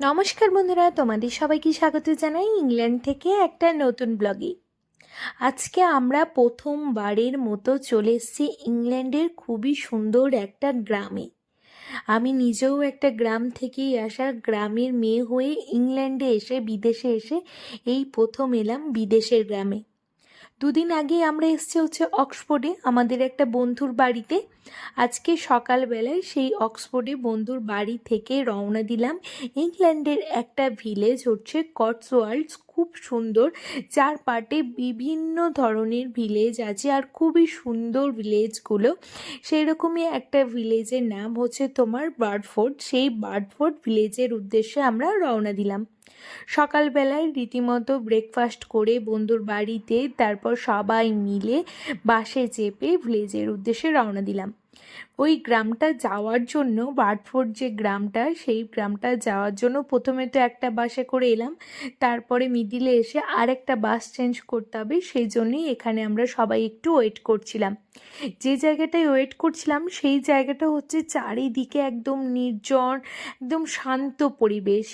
নমস্কার বন্ধুরা, তোমাদের সবাইকে স্বাগত জানাই ইংল্যান্ড থেকে একটা নতুন ব্লগে। আজকে আমরা প্রথমবারের মতো চলে এসেছি ইংল্যান্ডের খুবই সুন্দর একটা গ্রামে। আমি নিজেও একটা গ্রাম থেকেই আসা গ্রামের মেয়ে হয়ে ইংল্যান্ডে এসে, বিদেশে এসে এই প্রথম এলাম বিদেশের গ্রামে। দুদিন আগে আমরা এসেছি হচ্ছে অক্সফোর্ডে, আমাদের একটা বন্ধুর বাড়িতে। আজকে সকালবেলায় সেই অক্সফোর্ডে বন্ধুর বাড়ি থেকে রওনা দিলাম। ইংল্যান্ডের একটা ভিলেজ হচ্ছে কটসওয়ার্ল্ডস খুব সুন্দর। যার পাটে বিভিন্ন ধরনের ভিলেজ আছে আর খুবই সুন্দর ভিলেজগুলো সেই রকমই একটা ভিলেজের নাম হচ্ছে তোমার বার্ডফোর্ড। সেই বার্ডফোর্ড ভিলেজের উদ্দেশ্যে আমরা রওনা দিলাম। সকালবেলায় রীতিমতো ব্রেকফাস্ট করে বন্ধুর বাড়িতে, তারপর সবাই মিলে বাসে চেপে ভিলেজের উদ্দেশ্যে রওনা দিলাম। ওই গ্রামটা যাওয়ার জন্য, বার্ডফোর্ড যে গ্রামটা, সেই গ্রামটা যাওয়ার জন্য প্রথমে তো একটা বাসে করে এলাম। তারপরে মিডিলে এসে আরেকটা বাস চেঞ্জ করতে হবে, সেই জন্যই এখানে আমরা সবাই একটু ওয়েট করছিলাম। যে জায়গাটায় ওয়েট করছিলাম, সেই জায়গাটা হচ্ছে চারিদিকে একদম নির্জন, একদম শান্ত পরিবেশ।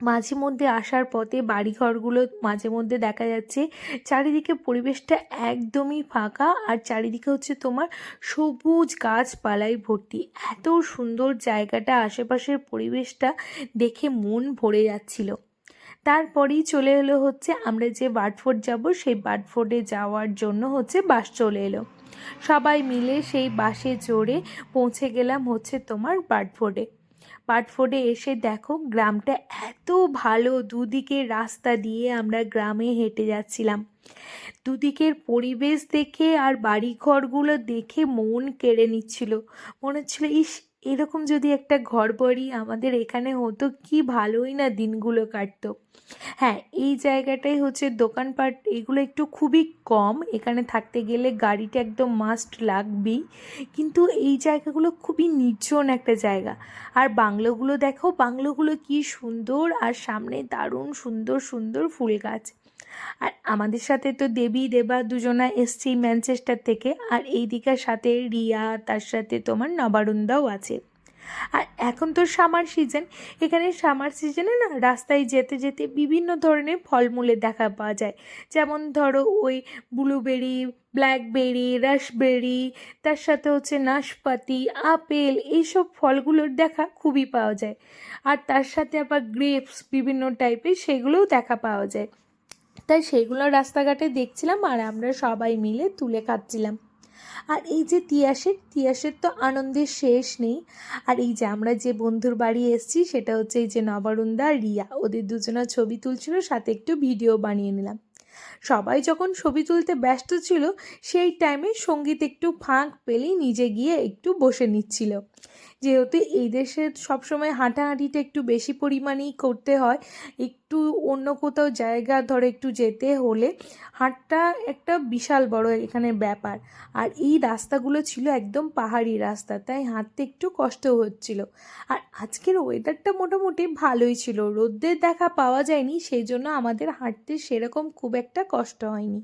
মাঝে মধ্যে আসার পথে বাড়িঘরগুলো মাঝে মধ্যে দেখা যাচ্ছে, চারিদিকে পরিবেশটা একদমই ফাঁকা আর চারিদিকে হচ্ছে তোমার সবুজ গাছপালায় ভর্তি। এত সুন্দর জায়গাটা, আশেপাশের পরিবেশটা দেখে মন ভরে যাচ্ছিল। তারপরেই চলে এলো হচ্ছে, আমরা যে বার্ডফোর্ড যাব, সেই বার্ডফোর্ডে যাওয়ার জন্য হচ্ছে বাস চলে এলো। সবাই মিলে সেই বাসে চড়ে পৌঁছে গেলাম হচ্ছে তোমার বার্ডফোর্ডে। পাটফোর্ডে এসে দেখো গ্রামটা এত ভালো। দুদিকের রাস্তা দিয়ে আমরা গ্রামে হেঁটে যাচ্ছিলাম। দুদিকের পরিবেশ দেখে আর বাড়িঘরগুলো দেখে মন কেড়ে নিচ্ছিল। মনে হচ্ছিল, ইস এরকম যদি একটা ঘর বাড়ি আমাদের এখানে হতো, কি ভালোই না দিনগুলো কাটতো। হ্যাঁ এই জায়গাটাই হচ্ছে দোকানপাট, এগুলো একটু খুবই কম। এখানে থাকতে গেলে গাড়িটা একদম মাস্ট লাগবেই। কিন্তু এই জায়গাগুলো খুবই নির্জন একটা জায়গা। আর বাংলোগুলো দেখো, বাংলোগুলো কি সুন্দর, আর সামনে দারুণ সুন্দর সুন্দর ফুল গাছ। আর আমাদের সাথে তো দেবী, দেবা দুজনা এসছি ম্যানচেস্টার থেকে। আর এই দিকের সাথে রিয়া, তার সাথে তোমার নবারুন্দাও আছে। আর এখন তো সামার সিজন এখানে সামার সিজনে না রাস্তায় যেতে যেতে বিভিন্ন ধরনের ফলমূলের দেখা পাওয়া যায়। যেমন ধরো ওই ব্লুবেরি ব্ল্যাকবেরি রাসবেরি তার সাথে হচ্ছে নাশপাতি, আপেল এইসব ফলগুলোর দেখা খুবই পাওয়া যায়। আর তার সাথে আবার গ্রেপস বিভিন্ন টাইপের সেগুলোও দেখা পাওয়া যায়। তাই সেগুলো রাস্তাঘাটে দেখছিলাম আর আমরা সবাই মিলে তুলে খাচ্ছিলাম আর এই যে তিয়াসের তিয়াসের তো আনন্দের শেষ নেই। আর এই যে আমরা যে বন্ধুর বাড়ি এসেছি সেটা হচ্ছে এই যে নবারুন্দা রিয়া। ওদের দুজনের ছবি তুলছিল, সাথে একটু ভিডিও বানিয়ে নিলাম। সবাই যখন ছবি তুলতে ব্যস্ত ছিল, সেই টাইমে সংগীত একটু ফাঁক পেলেই নিজে গিয়ে একটু বসে নিচ্ছিল। যেহেতু এই দেশে সবসময় হাঁটাহাঁটিটা একটু বেশি পরিমাণেই করতে হয়, একটু অন্য কোথাও জায়গা ধরে একটু যেতে হলে হাঁটটা একটা বিশাল বড় এখানে ব্যাপার। আর এই রাস্তাগুলো ছিল একদম পাহাড়ি রাস্তা, তাই হাঁটতে একটু কষ্ট হচ্ছিল। আর আজকের ওয়েদারটা মোটামুটি ভালোই ছিল রোদ্রের দেখা পাওয়া যায়নি, সেই জন্য আমাদের হাঁটতে সেরকম খুব একটা কষ্ট হয়নি।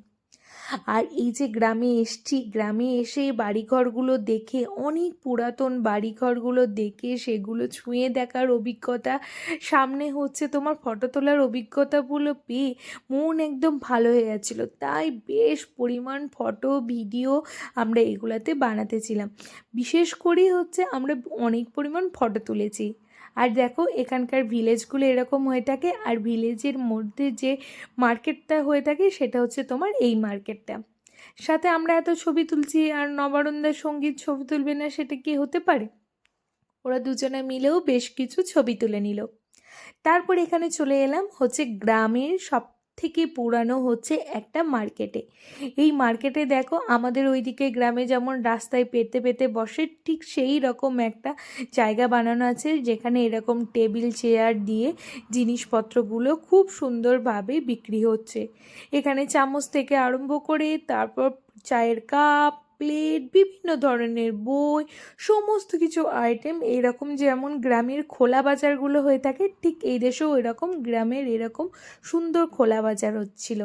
আর এই যে গ্রামে এসছি, গ্রামে এসে বাড়িঘরগুলো দেখে, অনেক পুরাতন বাড়িঘরগুলো দেখে সেগুলো ছুঁয়ে দেখার অভিজ্ঞতা। সামনে হচ্ছে তোমার ফটো তোলার অভিজ্ঞতাগুলো পেয়ে মন একদম ভালো হয়ে যাচ্ছিল। তাই বেশ পরিমাণ ফটো, ভিডিও আমরা এগুলাতে বানাতেছিলাম বিশেষ করে হচ্ছে আমরা অনেক পরিমাণ ফটো তুলেছি। আর দেখো, এখানকার ভিলেজগুলো এরকম হয়ে থাকে, আর ভিলেজের মধ্যে যে মার্কেটটা হয়ে থাকে, সেটা হচ্ছে তোমার এই মার্কেটটা সাথে আমরা এত ছবি তুলছি, আর নবারণদার সংগীত ছবি তুলবে না, সেটা কি হতে পারে? ওরা দুজনে মিলেও বেশ কিছু ছবি তুলে নিল। তারপর এখানে চলে এলাম হচ্ছে গ্রামের সব থেকে পুরানো হচ্ছে একটা মার্কেটে। এই মার্কেটে দেখো আমাদের ওইদিকে গ্রামে যেমন রাস্তায় পেতে পেতে বসে, ঠিক সেই রকম একটা জায়গা বানানো আছে যেখানে এরকম টেবিল, চেয়ার দিয়ে জিনিসপত্রগুলো খুব সুন্দরভাবে বিক্রি হচ্ছে। এখানে চামচ থেকে আরম্ভ করে তারপর চায়ের কাপ প্লেট, বিভিন্ন ধরনের বই, সমস্ত কিছু আইটেম এরকম যেমন গ্রামের খোলা বাজারগুলো হয়ে থাকে, ঠিক এই দেশেও এরকম, গ্রামের এরকম সুন্দর খোলা বাজার হচ্ছিল।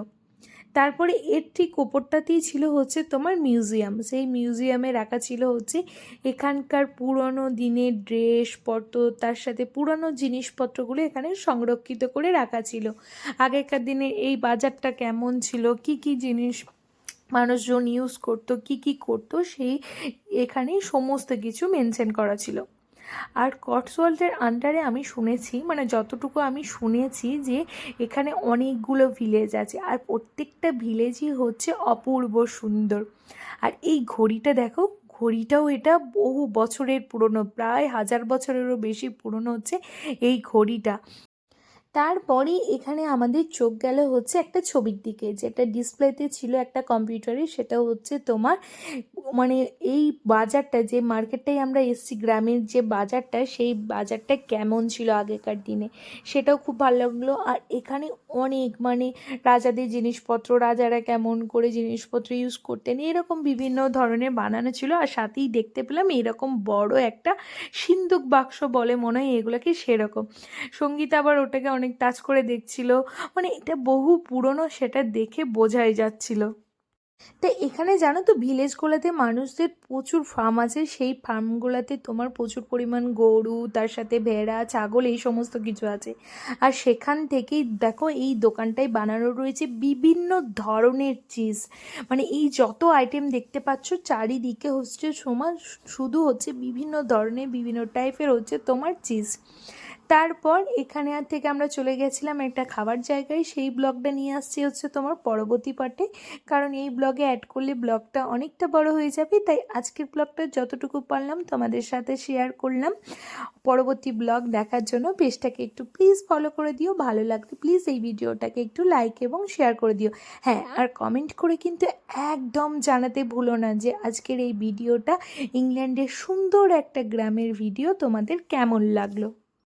তারপরে এর ঠিক ওপরটাতেই ছিল হচ্ছে তোমার মিউজিয়াম সেই মিউজিয়ামে রাখা ছিল হচ্ছে এখানকার পুরনো দিনের ড্রেসপত্র তার সাথে পুরনো জিনিসপত্রগুলো এখানে সংরক্ষিত করে রাখা ছিল। আগেকার দিনে এই বাজারটা কেমন ছিল, কি কি জিনিস মানুষজন ইউজ করতো, কি কি করতো, সেই এখানে সমস্ত কিছু মেনশন করা ছিল। আর কটসওয়াল্ডের আন্ডারে আমি শুনেছি মানে যতটুকু আমি শুনেছি যে এখানে অনেকগুলো ভিলেজ আছে, আর প্রত্যেকটা ভিলেজই হচ্ছে অপূর্ব সুন্দর। আর এই ঘড়িটা দেখো, ঘড়িটাও এটা বহু বছরের পুরনো, প্রায় হাজার বছরেরও বেশি পুরনো হচ্ছে এই ঘড়িটা। তারপরে এখানে আমাদের চোখ গেল হচ্ছে একটা ছবির দিকে, যেটা ডিসপ্লেতে ছিল একটা কম্পিউটারে, সেটা হচ্ছে তোমার মানে এই বাজারটা, যে মার্কেটটাই আমরা এসছি, গ্রামের যে বাজারটা, সেই বাজারটা কেমন ছিল আগেকার দিনে, সেটাও খুব ভালো লাগল। আর এখানে অনেক মানে রাজাদের জিনিসপত্র, রাজারা কেমন করে জিনিসপত্র ইউজ করতেন, এরকম বিভিন্ন ধরনের বানানো ছিল। আর সাথেই দেখতে পেলাম এরকম বড় একটা সিন্দুক বাক্স বলে মনে হয়, এগুলোকে সেরকম। সংগীত আবার ওটাকে অনেক টাচ করে দেখছিল। মানে এটা বহু পুরনো সেটা দেখে বোঝাই যাচ্ছিল। তা এখানে জানো তো ভিলেজগুলোতে মানুষদের প্রচুর ফার্ম আছে। সেই ফার্মগুলোতে তোমার প্রচুর পরিমাণ গরু, তার সাথে ভেড়া, ছাগল এই সমস্ত কিছু আছে। আর সেখান থেকেই দেখো এই দোকানটায় বানানো রয়েছে বিভিন্ন ধরনের চিজ মানে এই যত আইটেম দেখতে পাচ্ছ চারিদিকে হচ্ছে সমান শুধু হচ্ছে বিভিন্ন ধরনের, বিভিন্ন টাইপের হচ্ছে তোমার চিজ তারপর এখানে আর থেকে আমরা চলে গেছিলাম একটা খাবার জায়গায়। সেই ব্লগটা নিয়ে আসছি হচ্ছে তোমার পরবর্তী পার্টে কারণ এই ব্লগে অ্যাড করলে ব্লগটা অনেকটা বড় হয়ে যাবে। তাই আজকের ব্লগটা যতটুকু পারলাম তোমাদের সাথে শেয়ার করলাম। পরবর্তী ব্লগ দেখার জন্য পেজটাকে একটু প্লিজ ফলো করে দিও। ভালো লাগলে প্লিজ এই ভিডিওটাকে একটু লাইক এবং শেয়ার করে দিও। হ্যাঁ আর কমেন্ট করে কিন্তু একদম জানাতে ভুলো না যে আজকের এই ভিডিওটা ইংল্যান্ডের সুন্দর একটা গ্রামের ভিডিও তোমাদের কেমন লাগল।